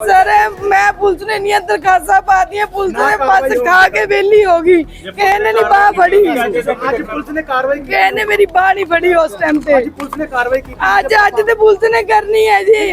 Sir ਮੈਂ police ਨੇ ਨਹੀਂ ਦਰਖਾਸਤਾਂ ਪਾਤੀਆਂ ਪੁਲਿਸ ਨੇ ਬਸ ਖਾ ਕੇ ਵਿਹਲੀ ਹੋ ਗਈ। ਕਿਸੇ ਨੇ ਨਹੀਂ ਬਾਹ ਫੜੀ। ਅੱਜ ਪੁਲਿਸ ਨੇ ਕਾਰਵਾਈ ਕੀਤੀ। ਕਿਸੇ ਨੇ ਮੇਰੀ ਬਾਹ ਨਹੀਂ ਫੜੀ ਉਸ ਟਾਈਮ ਤੇ। ਅੱਜ ਪੁਲਿਸ ਨੇ ਕਾਰਵਾਈ ਕੀਤੀ। ਅੱਜ ਅੱਜ ਤੇ ਪੁਲਿਸ ਨੇ ਕਰਨੀ ਹੈ ਜੀ।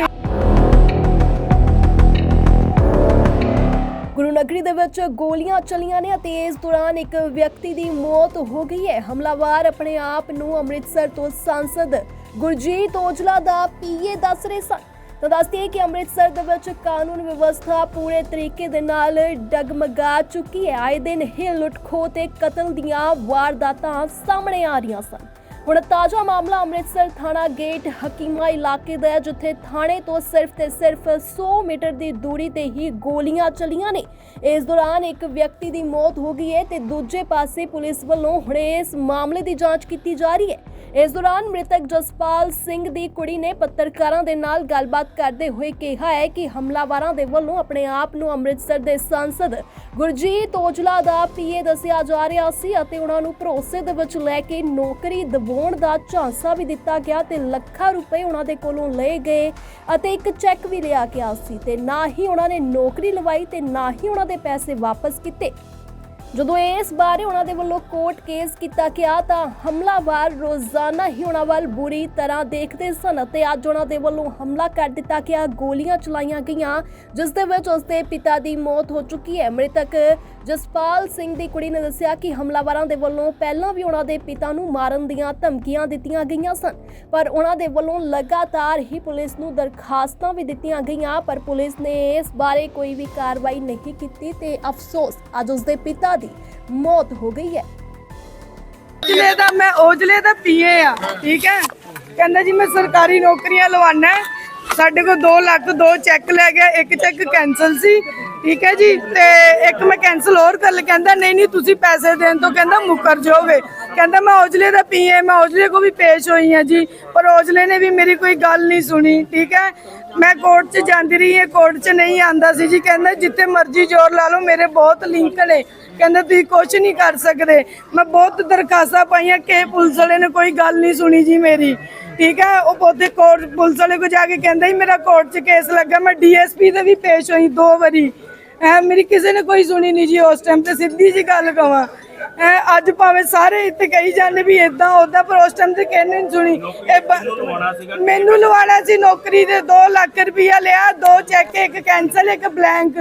ਗੁਰੂ ਨਗਰੀ ਦੇ ਵਿੱਚ ਗੋਲੀਆਂ ਚਲੀਆਂ ਨੇ ਅਤੇ ਇਸ ਦੌਰਾਨ ਇੱਕ ਵਿਅਕਤੀ ਦੀ ਮੌਤ ਹੋ ਗਈ ਹੈ। ਹਮਲਾਵਰ ਆਪਣੇ ਆਪ ਨੂੰ ਅੰਮ੍ਰਿਤਸਰ ਤੋਂ ਸੰਸਦ ਗੁਰਜੀਤ ਔਜਲਾ ਦਾ ਪੀਏ ਦੱਸ ਰਹੇ ਸਨ। ਤਾਂ ਦੱਸਦੀ ਹੈ ਕਿ ਅੰਮ੍ਰਿਤਸਰ ਦੇ ਵਿੱਚ ਕਾਨੂੰਨ ਵਿਵਸਥਾ ਪੂਰੇ ਤਰੀਕੇ ਦੇ ਨਾਲ ਡਗਮਗਾ ਚੁੱਕੀ ਹੈ। ਆਏ ਦਿਨ ਹੀ ਲੁੱਟਖੋ ਤੇ ਕਤਲ ਦੀਆਂ ਵਾਰਦਾਤਾਂ ਸਾਹਮਣੇ ਆ ਰਹੀਆਂ ਸਨ। ਹੁਣ ਤਾਜ਼ਾ ਮਾਮਲਾ ਅੰਮ੍ਰਿਤਸਰ ਥਾਣਾ ਗੇਟ ਹਕੀਮਾ ਇਲਾਕੇ ਦਾ ਹੈ, ਜਿੱਥੇ ਥਾਣੇ ਤੋਂ ਸਿਰਫ ਤੇ ਸਿਰਫ 100 ਮੀਟਰ ਦੀ ਦੂਰੀ ਤੇ ਹੀ ਗੋਲੀਆਂ ਚਲੀਆਂ ਨੇ। ਇਸ ਦੌਰਾਨ ਇੱਕ ਵਿਅਕਤੀ ਦੀ ਮੌਤ ਹੋ ਗਈ ਹੈ ਤੇ ਦੂਜੇ ਪਾਸੇ ਪੁਲਿਸ ਵੱਲੋਂ ਹੁਣ ਇਸ ਮਾਮਲੇ ਦੀ ਜਾਂਚ ਕੀਤੀ ਜਾ ਰਹੀ ਹੈ। ਇਸ ਦੌਰਾਨ ਮ੍ਰਿਤਕ ਜਸਪਾਲ ਸਿੰਘ ਦੀ ਕੁੜੀ ਨੇ ਪੱਤਰਕਾਰਾਂ ਦੇ ਨਾਲ ਗੱਲਬਾਤ ਕਰਦੇ ਹੋਏ ਕਿਹਾ ਹੈ ਕਿ ਹਮਲਾਵਰਾਂ ਦੇ ਵੱਲੋਂ ਆਪਣੇ ਆਪ ਨੂੰ ਅੰਮ੍ਰਿਤਸਰ ਦੇ ਸੰਸਦ ਗੁਰਜੀਤ ਔਜਲਾ ਦਾ ਪੀਏ ਦੱਸਿਆ ਜਾ ਰਿਹਾ ਸੀ ਅਤੇ ਉਹਨਾਂ ਨੂੰ ਭਰੋਸੇ ਦੇ ਵਿੱਚ ਲੈ ਕੇ ਨੌਕਰੀ ਹੋਣ ਦਾ ਝਾਂਸਾ ਵੀ ਦਿੱਤਾ ਗਿਆ ਤੇ ਲੱਖਾਂ ਰੁਪਏ ਉਹਨਾਂ ਦੇ ਕੋਲੋਂ ਲਏ ਗਏ ਅਤੇ ਇੱਕ ਚੈੱਕ ਵੀ ਲਿਆ ਗਿਆ ਸੀ ਤੇ ਨਾ ਹੀ ਉਹਨਾਂ ਨੇ ਨੌਕਰੀ ਲਵਾਈ ਤੇ ਨਾ ਹੀ ਉਹਨਾਂ ਦੇ ਪੈਸੇ ਵਾਪਸ ਕੀਤੇ। ਜਦੋਂ ਇਸ ਬਾਰੇ ਉਹਨਾਂ ਦੇ ਵੱਲੋਂ ਕੋਰਟ ਕੇਸ ਕੀਤਾ ਗਿਆ ਤਾਂ ਹਮਲਾਵਰ ਰੋਜ਼ਾਨਾ ਹੀ ਉਹਨਾਂ ਵੱਲ ਬੁਰੀ ਤਰ੍ਹਾਂ ਦੇਖਦੇ ਸਨ ਅਤੇ ਅੱਜ ਉਹਨਾਂ ਦੇ ਵੱਲੋਂ ਹਮਲਾ ਕਰ ਦਿੱਤਾ ਗਿਆ, ਗੋਲੀਆਂ ਚਲਾਈਆਂ ਗਈਆਂ, ਜਿਸ ਦੇ ਵਿੱਚ ਉਸਦੇ ਪਿਤਾ ਦੀ ਮੌਤ ਹੋ ਚੁੱਕੀ ਹੈ। ਮ੍ਰਿਤਕ ਜਸਪਾਲ ਸਿੰਘ ਦੀ ਕੁੜੀ ਨੇ ਦੱਸਿਆ ਕਿ ਹਮਲਾਵਰਾਂ ਦੇ ਵੱਲੋਂ ਪਹਿਲਾਂ ਵੀ ਉਹਨਾਂ ਦੇ ਪਿਤਾ ਨੂੰ ਮਾਰਨ ਦੀਆਂ ਧਮਕੀਆਂ ਦਿੱਤੀਆਂ ਗਈਆਂ ਸਨ, ਪਰ ਉਹਨਾਂ ਦੇ ਵੱਲੋਂ ਲਗਾਤਾਰ ਹੀ ਪੁਲਿਸ ਨੂੰ ਦਰਖਾਸਤਾਂ ਵੀ ਦਿੱਤੀਆਂ ਗਈਆਂ, ਪਰ ਪੁਲਿਸ ਨੇ ਇਸ ਬਾਰੇ ਕੋਈ ਵੀ ਕਾਰਵਾਈ ਨਹੀਂ ਕੀਤੀ ਤੇ ਅਫਸੋਸ ਅੱਜ ਉਸਦੇ ਪਿਤਾ ਦੀ ਮੌਤ ਹੋ ਗਈ ਹੈ। ਔਜਲੇ ਦਾ ਮੈਂ ਔਜਲੇ ਦਾ ਪੀਏ ਆ, ਠੀਕ ਹੈ? ਕਹਿੰਦਾ ਜੀ, ਮੈਂ ਸਰਕਾਰੀ ਨੌਕਰੀਆਂ ਲਵਾਣਾ ਸਾਡੇ ਕੋਲ 2 ਲੱਖ ਦੋ ਚੈੱਕ ਲੈ ਗਿਆ, ਇੱਕ ਚੈੱਕ ਕੈਨਸਲ ਸੀ, ਠੀਕ ਹੈ ਜੀ? ਤੇ ਇੱਕ ਮੈਂ ਕੈਨਸਲ ਹੋਰ ਕਰ ਲਿਆ ਕਹਿੰਦਾ, ਨਹੀਂ ਨਹੀਂ, ਤੁਸੀਂ ਪੈਸੇ ਦੇਣ ਤੋਂ ਕਹਿੰਦਾ ਮੁਕਰ ਜਾਓਗੇ। ਕਹਿੰਦਾ ਮੈਂ ਔਜਲੇ ਦਾ ਪੀਏ ਮੈਂ ਔਜਲੇ ਕੋ ਵੀ ਪੇਸ਼ ਹੋਈ ਹਾਂ ਜੀ, ਪਰ ਔਜਲੇ ਨੇ ਵੀ ਮੇਰੀ ਕੋਈ ਗੱਲ ਨਹੀਂ ਸੁਣੀ, ਠੀਕ ਹੈ ਮੈਂ ਕੋਰਟ 'ਚ ਜਾਂਦੀ ਰਹੀ ਹਾਂ ਕੋਰਟ 'ਚ ਨਹੀਂ ਆਂਦਾ ਸੀ ਜੀ, ਕਹਿੰਦਾ ਜਿੱਥੇ ਮਰਜ਼ੀ ਜ਼ੋਰ ਲਾ ਲਓ, ਮੇਰੇ ਬਹੁਤ ਲਿੰਕ ਨੇ। ਕਹਿੰਦਾ ਤੁਸੀਂ ਕੁਝ ਨਹੀਂ ਕਰ ਸਕਦੇ, ਮੈਂ ਬਹੁਤ ਦਰਖਾਸਤਾਂ ਪਾਈਆਂ, ਕਿ ਪੁਲਿਸ ਵਾਲੇ ਨੇ ਕੋਈ ਗੱਲ ਨਹੀਂ ਸੁਣੀ ਜੀ ਮੇਰੀ, ਠੀਕ ਹੈ ਉਹ ਬਹੁਤੇ ਕੋਰਟ ਪੁਲਿਸ ਵਾਲੇ ਕੋ ਜਾ ਕੇ ਕਹਿੰਦਾ ਹੀ ਮੇਰਾ ਕੋਰਟ 'ਚ ਕੇਸ ਲੱਗਾ, ਮੈਂ ਡੀਐਸਪੀ ਦੇ ਵੀ ਪੇਸ਼ ਹੋਈ ਦੋ ਵਾਰੀ। ਐ ਮੇਰੀ ਕਿਸੇ ਨੇ ਕੋਈ ਸੁਣੀ ਨਹੀਂ ਜੀ, ਉਸ ਟਾਈਮ ਤੇ ਸਿੱਧੀ ਜੀ ਗੱਲ ਕਵਾਂ। ਅੱਜ ਭਾਵੇਂ ਸਾਰੇ ਇੱਥੇ ਕਹੀ ਜਾਂਦੇ ਵੀ ਇਦਾਂ ਉਦਾਂ ਪਰ ਉਸ ਟਾਈਮ ਤੇ ਕਹਿੰਦੇ ਨਹੀਂ ਸੁਣੀ। ਇਹ ਬ- ਮੈਨੂੰ ਲਵਾਣਾ ਸੀ ਨੌਕਰੀ ਦੇ 2 ਲੱਖ ਰੁਪਇਆ ਲਿਆ ਦੋ ਚੈੱਕ ਇੱਕ ਕੈਨਸਲ ਇੱਕ ਬਲੈਂਕ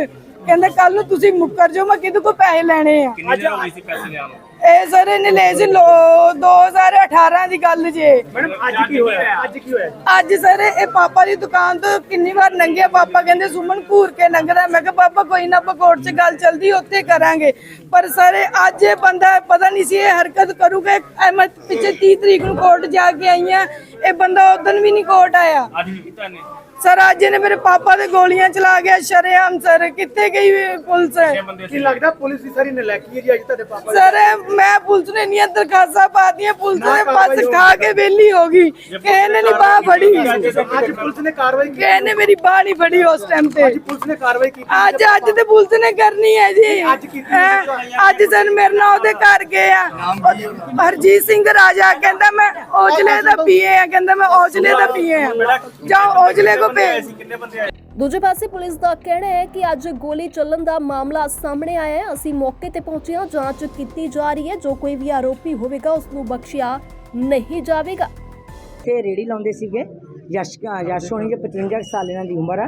ਕਹਿੰਦੇ ਕੱਲ ਨੂੰ ਤੁਸੀਂ ਮੁੱਕਰ ਜਾਓ ਮੈਂ ਕਿਹਦੇ ਕੋ ਪੈਸੇ ਲੈਣੇ ਆ? ਕਿੰਨੀ ਦੇਰ ਹੋ ਸੀ ਪੈਸੇ ਲਿਆ ਨੂੰ? ਇਹ ਸਰ ਇਹਨੇ ਲਏ ਸੀ ਲੋ- 2018 ਦੀ ਗੱਲ ਜੇ। ਮੈਡਮ ਅੱਜ ਕੀ ਹੋਇਆ? ਅੱਜ ਕੀ ਹੋਇਆ? ਅੱਜ ਸਰ ਇਹ ਪਾਪਾ ਦੀ ਦੁਕਾਨ ਤੋਂ ਕਿੰਨੀ ਵਾਰ ਲੰਘਿਆ ਪਾਪਾ ਕਹਿੰਦੇ ਸੁਮਨ ਘੂਰ ਕੇ ਲੰਘਦਾ ਮੈਂ ਕਿਹਾ ਪਾਪਾ ਕੋਈ ਨਾ ਕੋਰਟ 'ਚ ਗੱਲ ਚੱਲਦੀ ਉੱਥੇ ਕਰਾਂਗੇ। ਪਰ ਸਰ ਇਹ ਅੱਜ ਇਹ ਬੰਦਾ ਪਤਾ ਨਹੀਂ ਸੀ ਇਹ ਹਰਕਤ ਕਰੂਗਾ। ਇਹ ਮੈਂ ਪਿੱਛੇ 30 ਤਰੀਕ ਨੂੰ ਕੋਰਟ ਜਾ ਕੇ ਆਈ ਆ ਇਹ ਬੰਦਾ ਉਦੋਂ ਵੀ ਨਹੀਂ ਕੋਰਟ ਆਇਆ। ਅੱਜ ਵੀ ਕੀਤਾ ਨੇ ਸਰ ਅੱਜ ਇਹਨੇ ਮੇਰੇ ਪਾਪਾ ਦੇ ਗੋਲੀਆਂ ਚਲਾ ਗਿਆ ਸ਼ਰੇਆਮ ਸਰ ਕਿੱਥੇ ਗਈ ਪੁਲਿਸ? ਕੀ ਲੱਗਦਾ ਪੁਲਿਸ ਦੀ ਸਾਰੀ ਨਲਾਇਕੀ ਹੈ ਜੀ ਅੱਜ ਤੁਹਾਡੇ ਪਾਪਾ? ਸਰ ਮੈਂ ਪੁਲਿਸ ਨੇ ਨਹੀਂ ਦਰਖਾਸਤਾਂ ਪਾਤੀਆਂ ਪੁਲਿਸ ਨੇ ਬਸ ਖਾ ਕੇ ਵਿਹਲੀ ਹੋ ਗਈ। ਕਿਸੇ ਨੇ ਨਹੀਂ ਬਾਹ ਫੜੀ। ਅੱਜ ਪੁਲਿਸ ਨੇ ਕਾਰਵਾਈ ਕੀਤੀ। ਕਿਸੇ ਨੇ ਮੇਰੀ ਬਾਹ ਨਹੀਂ ਫੜੀ ਉਸ ਟਾਈਮ ਤੇ। ਅੱਜ ਪੁਲਿਸ ਨੇ ਕਾਰਵਾਈ ਕੀਤੀ। ਅੱਜ ਅੱਜ ਤੇ ਪੁਲਿਸ ਨੇ ਕਰਨੀ ਹੈ ਜੀ। ਅੱਜ ਕੀਤੀ ਹੈਂ? ਅੱਜ ਸਰ ਮੇਰੇ ਨਾਲ ਉਹਦੇ ਘਰ ਗਏ ਆ। ਹਰਜੀਤ ਸਿੰਘ ਰਾਜਾ ਕਹਿੰਦਾ ਮੈਂ ਔਜਲੇ ਦਾ ਪੀਏ ਆ ਕਹਿੰਦਾ ਮੈਂ ਔਜਲੇ ਦਾ ਪੀਏ ਆ। ਜਾਓ ਔਜਲੇ ਕੋ ਭੇਜ ਕਿੰਨੇ ਬੰਦੇ ਆਏ? ਦੂਜੇ ਪਾਸੇ ਪੁਲਿਸ ਦਾ ਕਹਿਣਾ ਹੈ ਕਿ ਅੱਜ ਗੋਲੀ ਚੱਲਣ ਦਾ ਮਾਮਲਾ ਸਾਹਮਣੇ ਆਇਆ ਹੈ। ਅਸੀਂ ਮੌਕੇ ਤੇ ਪਹੁੰਚੇ ਹਾਂ। ਜਾਂਚ ਕੀਤੀ ਜਾ ਰਹੀ ਹੈ। ਜੋ ਕੋਈ ਵੀ ਆਰੋਪੀ ਹੋਵੇਗਾ ਉਸ ਨੂੰ ਬਖਸ਼ਿਆ ਨਹੀਂ ਜਾਵੇਗਾ। ਤੇ ਰੇੜੀ ਲਾਉਂਦੇ ਸੀਗੇ। ਯਸ਼ ਯਸ਼ ਹੋਣੀ ਦੇ 55 ਕੁ ਸਾਲ ਇਹਨਾਂ ਦੀ ਉਮਰ ਆ।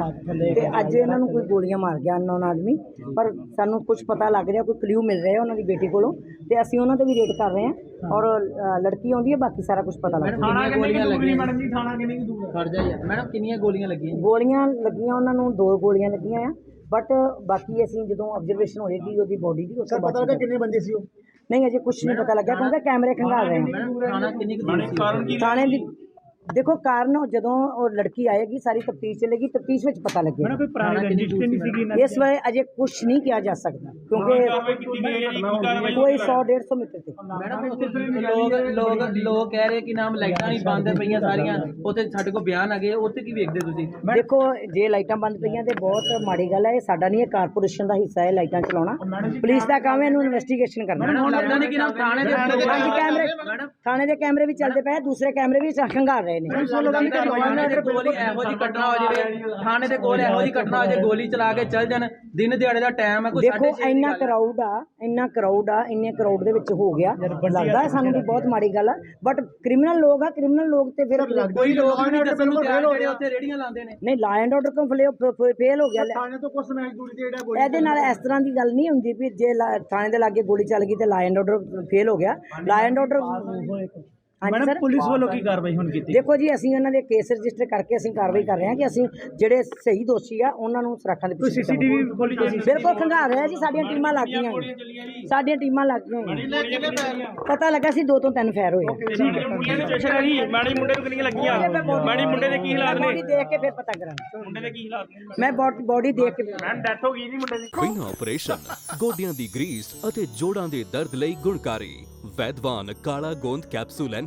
ਤੇ ਅੱਜ ਇਹਨਾਂ ਨੂੰ ਕੋਈ ਗੋਲੀਆਂ ਮਾਰ ਗਿਆ ਅਨਨੋਨ ਆਦਮੀ। ਪਰ ਸਾਨੂੰ ਕੁਝ ਪਤਾ ਲੱਗ ਰਿਹਾ ਕੋਈ ਕਲੂ ਮਿਲ ਰਿਹਾ ਉਹਨਾਂ ਦੀ ਬੇਟੀ ਕੋਲੋਂ। ਤੇ ਅਸੀਂ ਉਹਨਾਂ ਤੇ ਵੀ ਰੇਡ ਕਰ ਰਹੇ ਹਾਂ ਔਰ ਲੜਕੀ ਆਉਂਦੀ ਹੈ ਬਾਕੀ ਸਾਰਾ ਕੁਝ ਪਤਾ ਲੱਗ ਰਿਹਾ ਕਿੰਨੀਆਂ ਗੋਲੀਆਂ ਲੱਗੀਆਂ। ਮੈਡਮ ਜੀ ਥਾਣਾ ਕਿੰਨੀ ਦੂਰ ਖੜ ਜਾ ਯਾਰ ਮੈਡਮ ਕਿੰਨੀਆਂ ਗੋਲੀਆਂ ਲੱਗੀਆਂ? ਗੋਲੀਆਂ ਲੱਗੀਆਂ ਉਹਨਾਂ ਨੂੰ ਦੋ ਗੋਲੀਆਂ ਲੱਗੀਆਂ ਆ। ਬਟ ਬਾਕੀ ਅਸੀਂ ਜਦੋਂ ਆਬਜ਼ਰਵੇਸ਼ਨ ਹੋਏਗੀ ਉਹਦੀ ਬੋਡੀ ਦੀ ਉਸ ਤੋਂ ਪਤਾ ਲੱਗਾ ਕਿੰਨੇ ਬੰਦੇ ਸੀ ਉਹ? ਨਹੀਂ ਅਜੇ ਕੁਝ ਨਹੀਂ ਪਤਾ ਲੱਗਿਆ ਕਿਉਂਕਿ ਕੈਮਰੇ ਖੰਗਾਲ ਰਹੇ ਹਾਂ ਮੈਡਮ ਥਾਣਾ ਕਿੰਨੀ ਕੁ ਦੂਰ ਸੀ? ਥਾਣੇ ਦੀ ਦੇਖੋ ਕਾਰਨ ਉਹ ਜਦੋਂ ਉਹ ਲੜਕੀ ਆਏਗੀ ਸਾਰੀ ਤਫਤੀਸ਼ ਚੱਲੇਗੀ ਤਫਤੀਸ਼ ਵਿੱਚ ਪਤਾ ਲੱਗੇਗਾ। ਕੋਈ ਪੁਰਾਣੀ ਰੰਜਿਸ਼ ਤੇ ਨਹੀਂ ਸੀਗੀ ਇਸ ਵੇਲੇ ਅਜੇ ਕੁਝ ਨਹੀਂ ਕਿਹਾ ਜਾ ਸਕਦਾ ਕਿਉਂਕਿ ਕੋਈ 100 150 ਮੀਟਰ ਤੇ। ਲੋਕ ਲੋਕ ਲੋਕ ਕਹਿ ਰਹੇ ਕਿ ਨਾਮ ਲਾਈਟਾਂ ਨਹੀਂ ਬੰਦ ਪਈਆਂ ਸਾਰੀਆਂ ਉੱਥੇ ਸਾਡੇ ਕੋਲ ਬਿਆਨ ਆ ਗਏ ਉੱਥੇ ਕੀ ਵੇਖਦੇ ਤੁਸੀਂ? ਦੇਖੋ ਜੇ ਲਾਈਟਾਂ ਬੰਦ ਪਈਆਂ ਤੇ ਬਹੁਤ ਮਾੜੀ ਗੱਲ ਹੈ ਇਹ ਸਾਡਾ ਨਹੀਂ ਇਹ ਕਾਰਪੋਰੇਸ਼ਨ ਦਾ ਹਿੱਸਾ ਹੈ ਲਾਈਟਾਂ ਚਲਾਉਣਾ। ਪੁਲਿਸ ਦਾ ਕੰਮ ਹੈ ਇਹਨੂੰ ਇਨਵੈਸਟੀਗੇਸ਼ਨ ਕਰਨਾ। ਹੁਣ ਲੱਗਦਾ ਨਹੀਂ ਕਿ ਨਾਮ ਥਾਣੇ ਦੇ ਕੈਮਰੇ ਥਾਣੇ ਦੇ ਕੈਮਰੇ ਵੀ ਚੱਲਦੇ ਪਏ ਆ, ਦੂਸਰੇ ਕੈਮਰੇ ਵੀ ਖੰਗਾਰ ਰਹੇ ਗਏ ਨੇ ਥਾਣੇ ਦੇ ਕੋਲ ਹੀ ਇਹੋ ਜੀ ਘਟਨਾ ਹੋ ਜਾਵੇ ਥਾਣੇ ਦੇ ਕੋਲ ਇਹੋ ਜੀ ਘਟਨਾ ਹੋ ਜਾਵੇ ਗੋਲੀ ਚਲਾ ਕੇ ਚੱਲ ਜਾਣ ਦਿਨ ਦਿਹਾੜੇ ਦਾ ਟਾਈਮ ਹੈ ਕੋਈ ਦੇਖੋ ਇੰਨਾ। ਕਰਾਊਡ ਆ ਇੰਨਾ ਕਰਾਊਡ ਆ ਇੰਨੇ ਕਰਾਊਡ ਦੇ ਵਿੱਚ ਹੋ ਗਿਆ। ਲੱਗਦਾ ਹੈ ਸਾਨੂੰ ਵੀ ਬਹੁਤ ਮਾੜੀ ਗੱਲ ਆ ਬਟ ਕ੍ਰਿਮੀਨਲ ਲੋਕ ਆ ਕ੍ਰਿਮੀਨਲ ਲੋਕ ਤੇ ਫਿਰ ਕੋਈ ਲੋਕ ਨਹੀਂ ਦੱਸਣ ਨੂੰ ਤਿਆਰ ਜਿਹੜੇ ਉੱਥੇ ਰੇੜੀਆਂ ਲਾਉਂਦੇ ਨੇ। ਨਹੀਂ ਲਾ ਐਂਡ ਆਰਡਰ ਕਿਉਂ ਫੇਲ ਹੋ ਗਿਆ। ਥਾਣੇ ਤੋਂ ਕੁਝ ਮੈਚ ਦੂਰੀ ਤੇ ਜਿਹੜਾ ਇਹਦੇ ਨਾਲ ਇਸ ਤਰ੍ਹਾਂ ਦੀ ਗੱਲ ਨਹੀਂ ਹੁੰਦੀ ਵੀ ਜੇ ਥਾਣੇ ਦੇ ਲਾਗੇ ਗੋਲੀ ਚੱਲ ਗਈ ਤੇ ਲਾ ਐਂਡ ਆਰਡਰ ਫੇਲ ਹੋ ਗਿਆ। ਲਾ ਐਂਡ ਆਰਡਰ ਹਾਂਜੀ ਸਰ। ਪੁਲਿਸ ਵੱਲੋਂ ਕੀ ਕਾਰਵਾਈ ਹੁਣ ਕੀਤੀ? ਦੇਖੋ ਜੀ ਅਸੀਂ ਉਹਨਾਂ ਦੇ ਕੇਸ ਰਜਿਸਟਰ ਕਰਕੇ ਅਸੀਂ ਕਾਰਵਾਈ ਕਰ ਰਹੇ ਹਾਂ ਕਿ ਅਸੀਂ ਜਿਹੜੇ ਸਹੀ ਦੋਸ਼ੀ ਆ ਉਹਨਾਂ ਨੂੰ ਸਰਾਖਾਂ ਦੇ ਕੋਈ ਪਿੱਛੇ ਸੀਸੀਟੀਵੀ ਖੋਲੀ ਤੁਸੀਂ ਬਿਲਕੁਲ ਖੰਗਾਰ ਰਿਹਾ ਜੀ ਸਾਡੀਆਂ ਟੀਮਾਂ ਲੱਗ ਗਈਆਂ। ਸਾਡੀਆਂ ਟੀਮਾਂ ਲੱਗ ਗਈਆਂ। ਪਤਾ ਲੱਗਾ ਸੀ ਦੋ ਤੋਂ ਤਿੰਨ ਫੈਰ ਹੋਏ ਮੁੰਡੇ ਦੇ ਪੇਸ਼ੈਂਟ ਆ ਜੀ ਮਾੜੀ ਮੁੰਡੇ ਨੂੰ ਕਿੰਨੀਆਂ ਲੱਗੀਆਂ? ਮਾੜੀ ਮੁੰਡੇ ਦੇ ਕੀ ਹਾਲਾਤ ਬੋਡੀ ਨੇ ਦੇਖ ਕੇ ਫਿਰ ਪਤਾ ਕਰਾਂਗੇ। ਮੁੰਡੇ ਦੇ ਕੀ ਹਾਲਾਤ ਨੇ? ਮੈਂ ਬੋਡੀ ਦੇਖ ਕੇ ਮੈਮ ਡੈਥ ਹੋ ਗਈ ਜੀ ਮੁੰਡੇ ਦੀ। ਬਿਨਾਂ ਆਪਰੇਸ਼ਨ ਗੋਡਿਆਂ ਦੀ ਗਰੀਸ ਅਤੇ ਜੋੜਾਂ ਦੇ ਦਰਦ ਲਈ ਗੁਣਕਾਰੀ। ਵੈਦਵਾਨ ਕਾਲਾ ਗੋਂਦ ਕੈਪਸੂਲ ਐਂਡ